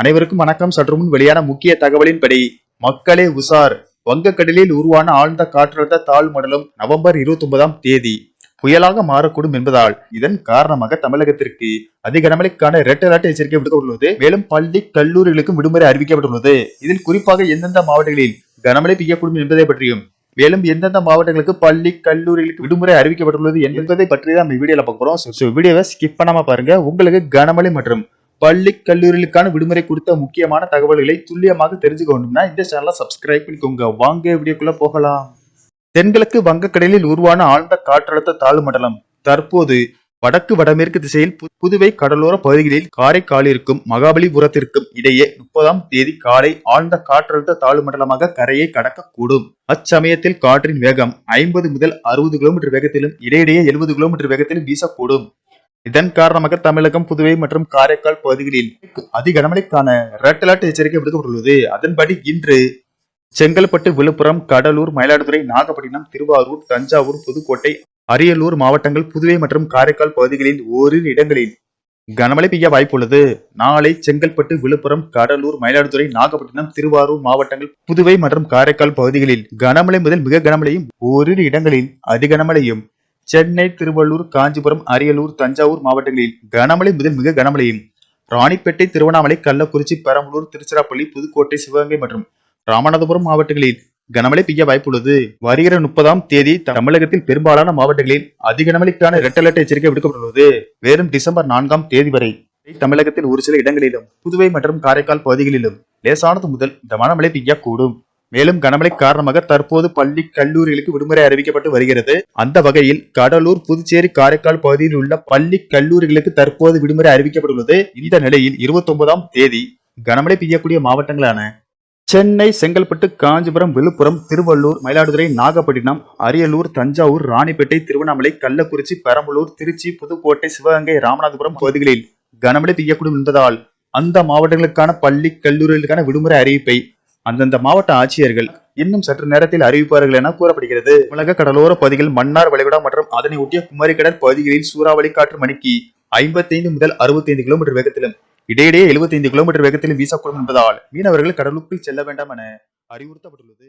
அனைவருக்கும் வணக்கம். சற்று முன் வெளியான முக்கிய தகவலின்படி மக்களே உசார் வங்கக்கடலில் உருவான ஆழ்ந்த காற்றழுத்த தாழ் மண்டலம் நவம்பர் இருபத்தி ஒன்பதாம் தேதி புயலாக மாறக்கூடும் என்பதால் இதன் காரணமாக தமிழகத்திற்கு அதிக கனமழைக்கான ரெட் அலர்ட் எச்சரிக்கை விடுக்கப்பட்டுள்ளது. மேலும் பள்ளி கல்லூரிகளுக்கும் விடுமுறை அறிவிக்கப்பட்டுள்ளது. இதில் குறிப்பாக எந்தெந்த மாவட்டங்களில் கனமழை பெய்யக்கூடும் என்பதை பற்றியும் மேலும் எந்தெந்த மாவட்டங்களுக்கு பள்ளி கல்லூரிகளுக்கு விடுமுறை அறிவிக்கப்பட்டுள்ளது என்பதை பற்றி தான் நம்ம வீடியோல பார்க்க போறோம். ஸோ வீடியோவை ஸ்கிப் பண்ணாம பாருங்க. உங்களுக்கு கனமழை மற்றும் பள்ளி கல்லூரிகளுக்கான விடுமுறை கொடுத்த முக்கியமான தகவல்களை துல்லியமாக தெரிஞ்சுக்க வேண்டும்னா இந்த சேனலை சப்ஸ்கிரைப் பண்ணிக்கோங்க. வாங்க வீடியோக்குள்ள போகலாம். தென்கிழக்கு வங்கக்கடலில் உருவான ஆழ்ந்த காற்றழுத்த தாழ்வு மண்டலம். தற்போது வடக்கு வடமேற்கு திசையில் பு- புதுவை கடலோர பகுதிகளில் காரைக்காலிற்கும் மகாபலிபுரத்திற்கும் இடையே முப்பதாம் தேதி காலை ஆழ்ந்த காற்றழுத்த தாழ்வு மண்டலமாக கரையை கடக்கக்கூடும். அச்சமயத்தில் காற்றின் வேகம் ஐம்பது முதல் அறுபது கிலோமீட்டர் வேகத்திலும் இடையிடையே எழுபது கிலோமீட்டர் வேகத்திலும் வீசக்கூடும். இதன் காரணமாக தமிழகம் புதுவை மற்றும் காரைக்கால் பகுதிகளில் அதி கனமழைக்கான ரெட் அலர்ட் எச்சரிக்கை விடுக்கப்பட்டுள்ளது. அதன்படி இன்று செங்கல்பட்டு விழுப்புரம் கடலூர் மயிலாடுதுறை நாகப்பட்டினம் திருவாரூர் தஞ்சாவூர் புதுக்கோட்டை அரியலூர் மாவட்டங்கள் புதுவை மற்றும் காரைக்கால் பகுதிகளில் ஓரிரு இடங்களில் கனமழை பெய்ய வாய்ப்புள்ளது. நாளை செங்கல்பட்டு விழுப்புரம் கடலூர் மயிலாடுதுறை நாகப்பட்டினம் திருவாரூர் மாவட்டங்கள் புதுவை மற்றும் காரைக்கால் பகுதிகளில் கனமழை முதல் மிக கனமழையும் ஓரிரு இடங்களில் அதிகனமழையும் சென்னை திருவள்ளூர் காஞ்சிபுரம் அரியலூர் தஞ்சாவூர் மாவட்டங்களில் கனமழை முதல் மிக கனமழையும். ராணிப்பேட்டை திருவண்ணாமலை கள்ளக்குறிச்சி பெரம்பலூர் திருச்சிராப்பள்ளி புதுக்கோட்டை சிவகங்கை மற்றும் ராமநாதபுரம் மாவட்டங்களில் கனமழை பெய்ய வாய்ப்புள்ளது. வருகிற முப்பதாம் தேதி தமிழகத்தில் பெரும்பாலான மாவட்டங்களில் அதிக கனமழைக்கான ரெட் அலர்ட் எச்சரிக்கை விடுக்கப்பட்டுள்ளது. வெறும் டிசம்பர் நான்காம் தேதி வரை தமிழகத்தில் ஒரு சில இடங்களிலும் புதுவை மற்றும் காரைக்கால் பகுதிகளிலும் லேசானது முதல் கனமழை மழை பெய்யக்கூடும். மேலும் கனமழை காரணமாக தற்போது பள்ளி கல்லூரிகளுக்கு விடுமுறை அறிவிக்கப்பட்டு வருகிறது. அந்த வகையில் கடலூர் புதுச்சேரி காரைக்கால் பகுதியில் உள்ள பள்ளி கல்லூரிகளுக்கு தற்போது விடுமுறை அறிவிக்கப்பட்டுள்ளது. இந்த நிலையில் இருபத்தி ஒன்பதாம் தேதி கனமழை பெய்யக்கூடிய மாவட்டங்களான சென்னை செங்கல்பட்டு காஞ்சிபுரம் விழுப்புரம் திருவள்ளூர் மயிலாடுதுறை நாகப்பட்டினம் அரியலூர் தஞ்சாவூர் ராணிப்பேட்டை திருவண்ணாமலை கள்ளக்குறிச்சி பெரம்பலூர் திருச்சி புதுக்கோட்டை சிவகங்கை ராமநாதபுரம் பகுதிகளில் கனமழை பெய்யக்கூடும் என்பதால் அந்த மாவட்டங்களுக்கான பள்ளி கல்லூரிகளுக்கான விடுமுறை அறிவிப்பை அந்தந்த மாவட்ட ஆட்சியர்கள் இன்னும் சற்று நேரத்தில் அறிவிப்பார்கள் என கூறப்படுகிறது. உலக கடலோர பகுதிகள் மன்னார் வளைகுடா மற்றும் அதனை ஒட்டிய குமரிக்கடல் பகுதிகளில் சூறாவளி காற்று மணிக்கு ஐம்பத்தைந்து முதல் அறுபத்தைந்து கிலோமீட்டர் வேகத்திலும் இடையிடையே 75 கிலோமீட்டர் வேகத்திலும் வீசக்கூடும் என்பதால் மீனவர்கள் கடலுக்குள் செல்ல வேண்டாம் என அறிவுறுத்தப்பட்டுள்ளது.